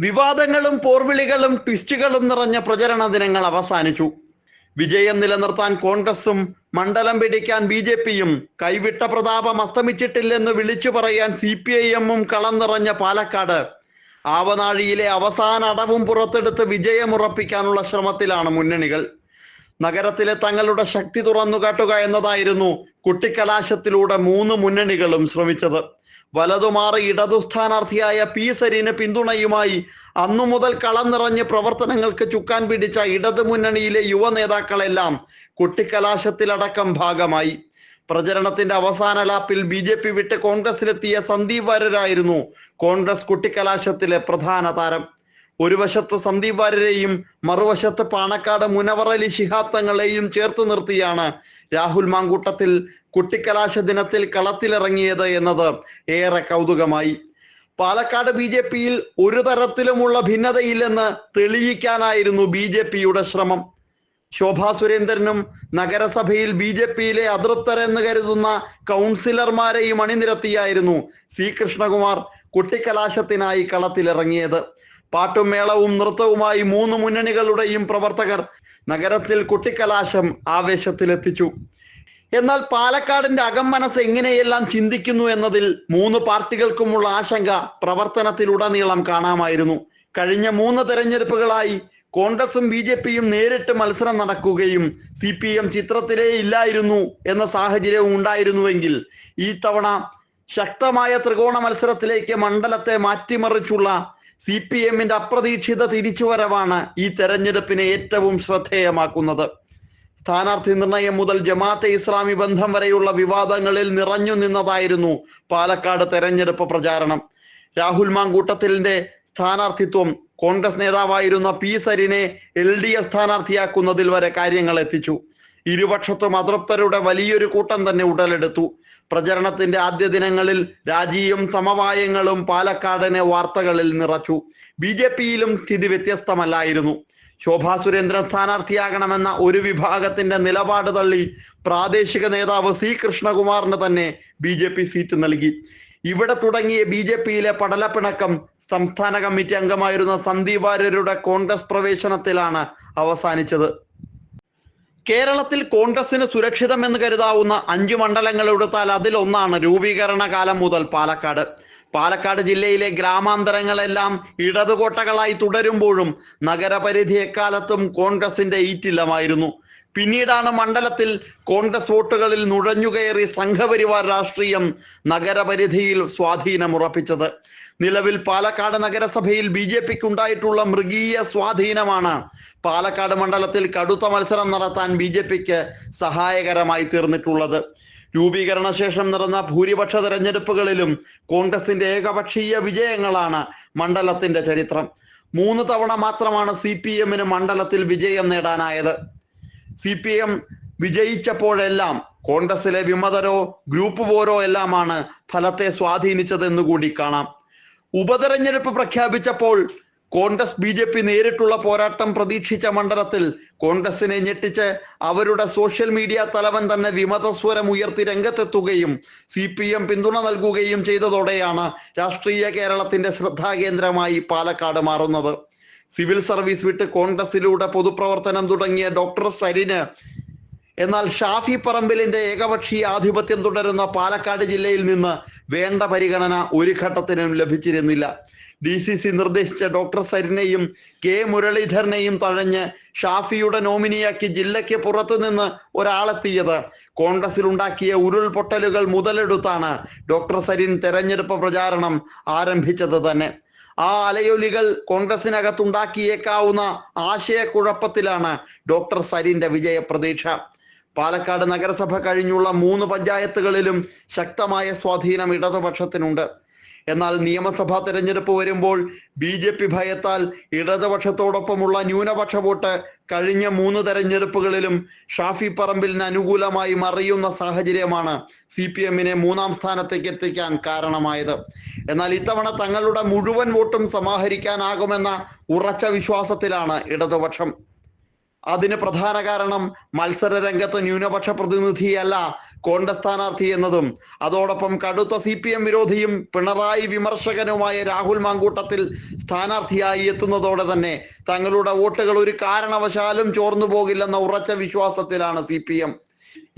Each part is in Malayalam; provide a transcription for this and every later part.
വിവാദങ്ങളും പോർവിളികളും ട്വിസ്റ്റുകളും നിറഞ്ഞ പ്രചരണ ദിനങ്ങൾ അവസാനിച്ചു. വിജയം നിലനിർത്താൻ കോൺഗ്രസും മണ്ഡലം പിടിക്കാൻ ബി ജെ പിയും കൈവിട്ട പ്രതാപം അസ്തമിച്ചിട്ടില്ലെന്ന് വിളിച്ചു പറയാൻ സി പി ഐ എമ്മും കളം നിറഞ്ഞ പാലക്കാട്. ആവനാഴിയിലെ അവസാന അടവും പുറത്തെടുത്ത് വിജയമുറപ്പിക്കാനുള്ള ശ്രമത്തിലാണ് മുന്നണികൾ. നഗരത്തിലെ തങ്ങളുടെ ശക്തി തുറന്നുകാട്ടുക എന്നതായിരുന്നു കുട്ടിക്കലാശത്തിലൂടെ മൂന്ന് മുന്നണികളും ശ്രമിച്ചത്. വലതുമാറി ഇടതു സ്ഥാനാർത്ഥിയായ പി സരീന് പിന്തുണയുമായി അന്നു മുതൽ കളം നിറഞ്ഞ് പ്രവർത്തനങ്ങൾക്ക് ചുക്കാൻ പിടിച്ച ഇടതു മുന്നണിയിലെ യുവ നേതാക്കളെല്ലാം കുട്ടിക്കലാശത്തിലടക്കം ഭാഗമായി. പ്രചരണത്തിന്റെ അവസാന ലാപ്പിൽ ബി ജെ പി വിട്ട് കോൺഗ്രസിലെത്തിയ സന്ദീപ് വാര്യരായിരുന്നു കോൺഗ്രസ് കുട്ടിക്കലാശത്തിലെ പ്രധാന താരം. ഒരു വശത്ത് സന്ദീപ് വാര്യരെയും മറുവശത്ത് പാണക്കാട് മുനവറലി ശിഹാബ് തങ്ങളെയും ചേർത്ത് നിർത്തിയാണ് രാഹുൽ മാങ്കൂട്ടത്തിൽ കുട്ടിക്കലാശ ദിനത്തിൽ കളത്തിലിറങ്ങിയത് എന്നത് ഏറെ കൗതുകമായി. പാലക്കാട് ബി ജെ പിയിൽ ഒരു തരത്തിലുമുള്ള ഭിന്നതയില്ലെന്ന് തെളിയിക്കാനായിരുന്നു ബി ജെ പിയുടെ ശ്രമം. ശോഭാ സുരേന്ദ്രനും നഗരസഭയിൽ ബി ജെ പിയിലെ അതൃപ്തരെന്ന് കരുതുന്ന കൗൺസിലർമാരെയും അണിനിരത്തിയായിരുന്നു സി കൃഷ്ണകുമാർ കുട്ടിക്കലാശത്തിനായി കളത്തിലിറങ്ങിയത്. പാട്ടും മേളവും നൃത്തവുമായി മൂന്ന് മുന്നണികളുടെയും പ്രവർത്തകർ നഗരത്തിൽ കുട്ടിക്കലാശം ആവേശത്തിലെത്തിച്ചു. എന്നാൽ പാലക്കാടിന്റെ അകംമനസ് എങ്ങനെയെല്ലാം ചിന്തിക്കുന്നു എന്നതിൽ മൂന്ന് പാർട്ടികൾക്കുമുള്ള ആശങ്ക പ്രവർത്തനത്തിലുടനീളം കാണാമായിരുന്നു. കഴിഞ്ഞ മൂന്ന് തെരഞ്ഞെടുപ്പുകളായി കോൺഗ്രസും ബി ജെ പിയും നേരിട്ട് മത്സരം നടക്കുകയും സി പി എം ചിത്രത്തിലേ ഇല്ലായിരുന്നു എന്ന സാഹചര്യവും ഉണ്ടായിരുന്നുവെങ്കിൽ ഈ തവണ ശക്തമായ ത്രികോണ മത്സരത്തിലേക്ക് മണ്ഡലത്തെ മാറ്റിമറിച്ചുള്ള സി പി എമ്മിന്റെ അപ്രതീക്ഷിത തിരിച്ചുവരവാണ് ഈ തെരഞ്ഞെടുപ്പിനെ ഏറ്റവും ശ്രദ്ധേയമാക്കുന്നത്. സ്ഥാനാർത്ഥി നിർണയം മുതൽ ജമാഅത്തെ ഇസ്ലാമി ബന്ധം വരെയുള്ള വിവാദങ്ങളിൽ നിറഞ്ഞു നിന്നതായിരുന്നു പാലക്കാട് തെരഞ്ഞെടുപ്പ് പ്രചാരണം. രാഹുൽ മാങ്കൂട്ടത്തിലിന്റെ സ്ഥാനാർത്ഥിത്വം കോൺഗ്രസ് നേതാവായിരുന്ന പി സരിനെ എൽ ഡി എഫ് സ്ഥാനാർത്ഥിയാക്കുന്നതിൽ വരെ കാര്യങ്ങൾ എത്തിച്ചു. ഇരുപക്ഷത്തും അതൃപ്തരുടെ വലിയൊരു കൂട്ടം തന്നെ ഉടലെടുത്തു. പ്രചരണത്തിന്റെ ആദ്യ ദിനങ്ങളിൽ രാജിയും സമവായങ്ങളും പാലക്കാടിനെ വാർത്തകളിൽ നിറച്ചു. ബി ജെ പിയിലും സ്ഥിതി വ്യത്യസ്തമല്ലായിരുന്നു. ശോഭാ സുരേന്ദ്രൻ സ്ഥാനാർത്ഥിയാകണമെന്ന ഒരു വിഭാഗത്തിന്റെ നിലപാട് തള്ളി പ്രാദേശിക നേതാവ് സി കൃഷ്ണകുമാറിന് തന്നെ ബി ജെ പി സീറ്റ് നൽകി. ഇവിടെ തുടങ്ങിയ ബി ജെ പിയിലെ പടലപ്പിണക്കം സംസ്ഥാന കമ്മിറ്റി അംഗമായിരുന്ന സന്ദീപ് വാര്യരുടെ കോൺഗ്രസ് പ്രവേശനത്തിലാണ് അവസാനിച്ചത്. കേരളത്തിൽ കോൺഗ്രസിന് സുരക്ഷിതമെന്ന് കരുതാവുന്ന അഞ്ചു മണ്ഡലങ്ങൾ എടുത്താൽ അതിലൊന്നാണ് രൂപീകരണ കാലം മുതൽ പാലക്കാട്. പാലക്കാട് ജില്ലയിലെ ഗ്രാമാന്തരങ്ങളെല്ലാം ഇടതുകോട്ടകളായി തുടരുമ്പോഴും നഗരപരിധി എക്കാലത്തും കോൺഗ്രസിന്റെ ഈറ്റില്ലമായിരുന്നു. പിന്നീടാണ് മണ്ഡലത്തിൽ കോൺഗ്രസ് വോട്ടുകളിൽ നുഴഞ്ഞുകയറി സംഘപരിവാർ രാഷ്ട്രീയം നഗരപരിധിയിൽ സ്വാധീനമുറപ്പിച്ചത്. നിലവിൽ പാലക്കാട് നഗരസഭയിൽ ബി ജെ പിക്ക് ഉണ്ടായിട്ടുള്ള മൃഗീയ സ്വാധീനമാണ്. പാലക്കാട് മണ്ഡലത്തിൽ കടുത്ത മത്സരം നടത്താൻ ബി ജെ പിക്ക് സഹായകരമായി തീർന്നിട്ടുള്ളത്. രൂപീകരണ ശേഷം നടന്ന ഭൂരിപക്ഷ തെരഞ്ഞെടുപ്പുകളിലും കോൺഗ്രസിന്റെ ഏകപക്ഷീയ വിജയങ്ങളാണ് മണ്ഡലത്തിന്റെ ചരിത്രം. മൂന്ന് തവണ മാത്രമാണ് സി പി എമ്മിന് മണ്ഡലത്തിൽ വിജയം നേടാനായത്. സി പി എം വിജയിച്ചപ്പോഴെല്ലാം കോൺഗ്രസിലെ വിമതരോ ഗ്രൂപ്പ് പോരോ എല്ലാമാണ് ഫലത്തെ സ്വാധീനിച്ചതെന്ന് കൂടി കാണാം. ഉപതെരഞ്ഞെടുപ്പ് പ്രഖ്യാപിച്ചപ്പോൾ കോൺഗ്രസ് ബി ജെ പി നേരിട്ടുള്ള പോരാട്ടം പ്രതീക്ഷിച്ച മണ്ഡലത്തിൽ കോൺഗ്രസിനെ ഞെട്ടിച്ച് അവരുടെ സോഷ്യൽ മീഡിയ തലവൻ തന്നെ വിമതസ്വരം ഉയർത്തി രംഗത്തെത്തുകയും സി പി എം പിന്തുണ നൽകുകയും ചെയ്തതോടെയാണ് രാഷ്ട്രീയ കേരളത്തിന്റെ ശ്രദ്ധാകേന്ദ്രമായി പാലക്കാട് മാറുന്നത്. സിവിൽ സർവീസ് വിട്ട് കോൺഗ്രസിലൂടെ പൊതുപ്രവർത്തനം തുടങ്ങിയ ഡോക്ടർ സരിന്. എന്നാൽ ഷാഫി പറമ്പിലിന്റെ ഏകപക്ഷീയ ആധിപത്യം തുടരുന്ന പാലക്കാട് ജില്ലയിൽ നിന്ന് വേണ്ട പരിഗണന ഒരു ഘട്ടത്തിനും ലഭിച്ചിരുന്നില്ല. ഡി സി സി നിർദ്ദേശിച്ച ഡോക്ടർ സരിനെയും കെ മുരളീധരനെയും തഴഞ്ഞ് ഷാഫിയുടെ നോമിനിയാക്കി ജില്ലയ്ക്ക് പുറത്തു നിന്ന് ഒരാളെത്തിയത് കോൺഗ്രസിൽ ഉണ്ടാക്കിയ ഉരുൾപൊട്ടലുകൾ മുതലെടുത്താണ് ഡോക്ടർ സരിൻ തെരഞ്ഞെടുപ്പ് പ്രചാരണം ആരംഭിച്ചത് തന്നെ. ആ അലയൊലികൾ കോൺഗ്രസിനകത്തുണ്ടാക്കിയേക്കാവുന്ന ആശയക്കുഴപ്പത്തിലാണ് ഡോക്ടർ സരിന്റെ വിജയപ്രതീക്ഷ. പാലക്കാട് നഗരസഭ കഴിഞ്ഞുള്ള മൂന്ന് പഞ്ചായത്തുകളിലും ശക്തമായ സ്വാധീനം ഇടതുപക്ഷത്തിനുണ്ട്. എന്നാൽ നിയമസഭാ തെരഞ്ഞെടുപ്പ് വരുമ്പോൾ ബി ജെ പി ഭയത്താൽ ഇടതുപക്ഷത്തോടൊപ്പമുള്ള ന്യൂനപക്ഷ വോട്ട് കഴിഞ്ഞ മൂന്ന് തെരഞ്ഞെടുപ്പുകളിലും ഷാഫി പറമ്പിലിന് അനുകൂലമായി മറിയുന്ന സാഹചര്യമാണ് സി പി എമ്മിനെ മൂന്നാം സ്ഥാനത്തേക്ക് എത്തിക്കാൻ കാരണമായത്. എന്നാൽ ഇത്തവണ തങ്ങളുടെ മുഴുവൻ വോട്ടും സമാഹരിക്കാനാകുമെന്ന ഉറച്ച വിശ്വാസത്തിലാണ് ഇടതുപക്ഷം. അതിന് പ്രധാന കാരണം മത്സര രംഗത്ത് ന്യൂനപക്ഷ പ്രതിനിധിയല്ല കോൺഗ്രസ് സ്ഥാനാർത്ഥി എന്നതും അതോടൊപ്പം കടുത്ത സി പി എം വിരോധിയും പിണറായി വിമർശകനുമായ രാഹുൽ മാങ്കൂട്ടത്തിൽ സ്ഥാനാർത്ഥിയായി എത്തുന്നതോടെ തന്നെ തങ്ങളുടെ വോട്ടുകൾ ഒരു കാരണവശാലും ചോർന്നു പോകില്ലെന്ന ഉറച്ച വിശ്വാസത്തിലാണ് സി പി എം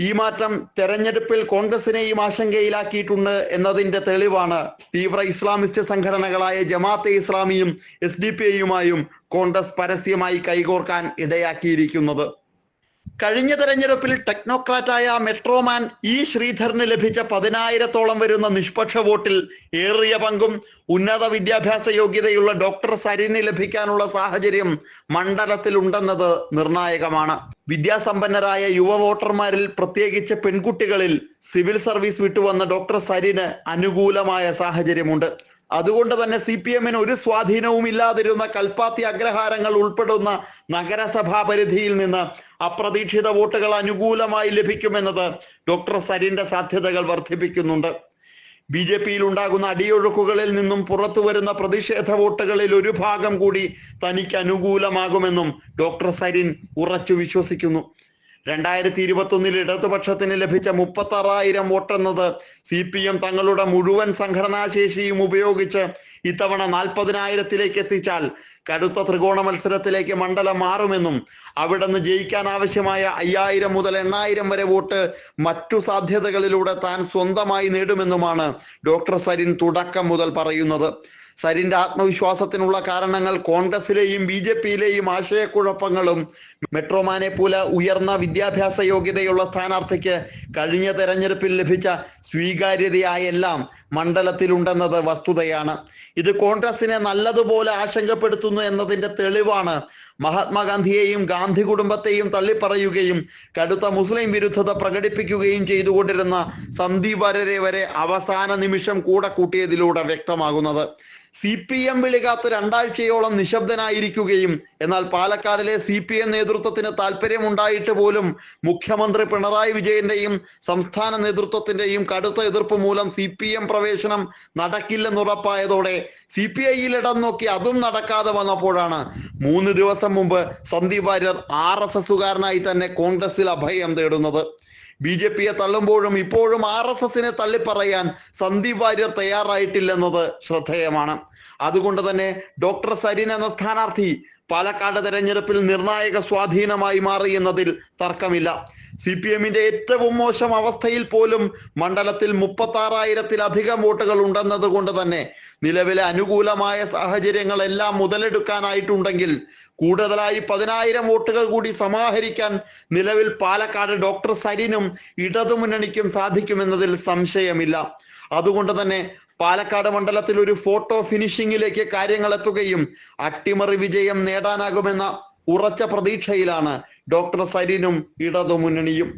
ഈ മാറ്റം തെരഞ്ഞെടുപ്പിൽ കോൺഗ്രസിനെയും ആശങ്കയിലാക്കിയിട്ടുണ്ട് എന്നതിന്റെ തെളിവാണ് തീവ്ര ഇസ്ലാമിസ്റ്റ് സംഘടനകളായ ജമാഅത്തെ ഇസ്ലാമിയും എസ് ഡി പി ഐയുമായും കോൺഗ്രസ് പരസ്യമായി കൈകോർക്കാൻ ഇടയാക്കിയിരിക്കുന്നത്. കഴിഞ്ഞ തെരഞ്ഞെടുപ്പിൽ ടെക്നോക്രാറ്റായ മെട്രോമാൻ ഇ ശ്രീധറിന് ലഭിച്ച പതിനായിരത്തോളം വരുന്ന നിഷ്പക്ഷ വോട്ടിൽ ഏറിയ പങ്കും ഉന്നത വിദ്യാഭ്യാസ യോഗ്യതയുള്ള ഡോക്ടർ സരിന് ലഭിക്കാനുള്ള സാഹചര്യം മണ്ഡലത്തിലുണ്ടെന്നത് നിർണായകമാണ്. വിദ്യാസമ്പന്നരായ യുവ വോട്ടർമാരിൽ പ്രത്യേകിച്ച് പെൺകുട്ടികളിൽ സിവിൽ സർവീസ് വിട്ടുവന്ന ഡോക്ടർ സരിന് അനുകൂലമായ സാഹചര്യമുണ്ട്. അതുകൊണ്ട് തന്നെ സി പി എമ്മിന് ഒരു സ്വാധീനവും ഇല്ലാതിരുന്ന കൽപ്പാത്തി അഗ്രഹാരങ്ങൾ ഉൾപ്പെടുന്ന നഗരസഭാ പരിധിയിൽ നിന്ന് അപ്രതീക്ഷിത വോട്ടുകൾ അനുകൂലമായി ലഭിക്കുമെന്നത് ഡോക്ടർ സരിന്റെ സാധ്യതകൾ വർദ്ധിപ്പിക്കുന്നുണ്ട്. ബി ജെ പിയിൽ ഉണ്ടാകുന്ന അടിയൊഴുക്കുകളിൽ നിന്നും പുറത്തു വരുന്ന പ്രതിഷേധ വോട്ടുകളിൽ ഒരു ഭാഗം കൂടി തനിക്ക് അനുകൂലമാകുമെന്നും ഡോക്ടർ സരിൻ ഉറച്ചു വിശ്വസിക്കുന്നു. രണ്ടായിരത്തി ഇരുപത്തൊന്നിൽ ഇടതുപക്ഷത്തിന് ലഭിച്ച മുപ്പത്തി ആറായിരം വോട്ടെന്നത് സി പി എം തങ്ങളുടെ മുഴുവൻ സംഘടനാശേഷിയും ഉപയോഗിച്ച് ഇത്തവണ നാൽപ്പതിനായിരത്തിലേക്ക് എത്തിച്ചാൽ കടുത്ത ത്രികോണ മത്സരത്തിലേക്ക് മണ്ഡലം മാറുമെന്നും അവിടെ നിന്ന് ജയിക്കാൻ ആവശ്യമായ അയ്യായിരം മുതൽ എണ്ണായിരം വരെ വോട്ട് മറ്റു സാധ്യതകളിലൂടെ താൻ സ്വന്തമായി നേടുമെന്നുമാണ് ഡോക്ടർ സരിൻ തുടക്കം മുതൽ പറയുന്നത്. സരിന്റെ ആത്മവിശ്വാസത്തിനുള്ള കാരണങ്ങൾ കോൺഗ്രസിലെയും ബി ജെ പിയിലെയും ആശയക്കുഴപ്പങ്ങളും മെട്രോമാനെ പോലെ ഉയർന്ന വിദ്യാഭ്യാസ യോഗ്യതയുള്ള സ്ഥാനാർത്ഥിക്ക് കഴിഞ്ഞ തെരഞ്ഞെടുപ്പിൽ ലഭിച്ച സ്വീകാര്യതയായെല്ലാം മണ്ഡലത്തിലുണ്ടെന്നത് വസ്തുതയാണ്. ഇത് കോൺഗ്രസിനെ നല്ലതുപോലെ ആശങ്കപ്പെടുത്തുന്നു എന്നതിന്റെ തെളിവാണ് മഹാത്മാഗാന്ധിയെയും ഗാന്ധി കുടുംബത്തെയും തള്ളിപ്പറയുകയും കടുത്ത മുസ്ലിം വിരുദ്ധത പ്രകടിപ്പിക്കുകയും ചെയ്തുകൊണ്ടിരുന്ന സന്ദീപ് വരരെ വരെ അവസാന നിമിഷം കൂടെ കൂട്ടിയതിലൂടെ വ്യക്തമാകുന്നത്. സി പി എം വിളികാത്ത് രണ്ടാഴ്ചയോളം നിശബ്ദനായിരിക്കുകയും എന്നാൽ പാലക്കാടിലെ സി പി എം നേതൃത്വത്തിന് താല്പര്യമുണ്ടായിട്ട് പോലും മുഖ്യമന്ത്രി പിണറായി വിജയന്റെയും സംസ്ഥാന നേതൃത്വത്തിന്റെയും കടുത്ത എതിർപ്പ് മൂലം സി പി എം പ്രവേശനം നടക്കില്ലെന്നുറപ്പായതോടെ സി പി ഐയിൽ ഇടം നോക്കി അതും നടക്കാതെ വന്നപ്പോഴാണ് മൂന്ന് ദിവസം മുമ്പ് സന്ദീപ് വാര്യർ ആർ എസ് എസുകാരനായി തന്നെ കോൺഗ്രസിൽ അഭയം തേടുന്നത്. ബി ജെ പിയെ തള്ളുമ്പോഴും ഇപ്പോഴും ആർ എസ് എസിനെ തള്ളിപ്പറയാൻ സന്ദീപ് വാര്യർ തയ്യാറായിട്ടില്ലെന്നത് ശ്രദ്ധേയമാണ്. അതുകൊണ്ട് തന്നെ ഡോക്ടർ സരിൻ എന്ന സ്ഥാനാർത്ഥി പാലക്കാട് തെരഞ്ഞെടുപ്പിൽ നിർണായക സ്വാധീനമായി മാറി എന്നതിൽ തർക്കമില്ല. സി പി എമ്മിന്റെ ഏറ്റവും മോശം അവസ്ഥയിൽ പോലും മണ്ഡലത്തിൽ മുപ്പത്തി ആറായിരത്തിലധികം വോട്ടുകൾ ഉണ്ടെന്നത് കൊണ്ട് തന്നെ നിലവിലെ അനുകൂലമായ സാഹചര്യങ്ങളെല്ലാം മുതലെടുക്കാനായിട്ടുണ്ടെങ്കിൽ കൂടുതലായി പതിനായിരം വോട്ടുകൾ കൂടി സമാഹരിക്കാൻ നിലവിൽ പാലക്കാട് ഡോക്ടർ സരിനും ഇടതുമുന്നണിക്കും സാധിക്കുമെന്നതിൽ സംശയമില്ല. അതുകൊണ്ട് തന്നെ പാലക്കാട് മണ്ഡലത്തിൽ ഒരു ഫോട്ടോ ഫിനിഷിംഗിലേക്ക് കാര്യങ്ങൾ എത്തുകയും അട്ടിമറി വിജയം നേടാനാകുമെന്ന ഉറച്ച പ്രതീക്ഷയിലാണ് ഡോക്ടർ സരിനും ഇടതുമുന്നണിയും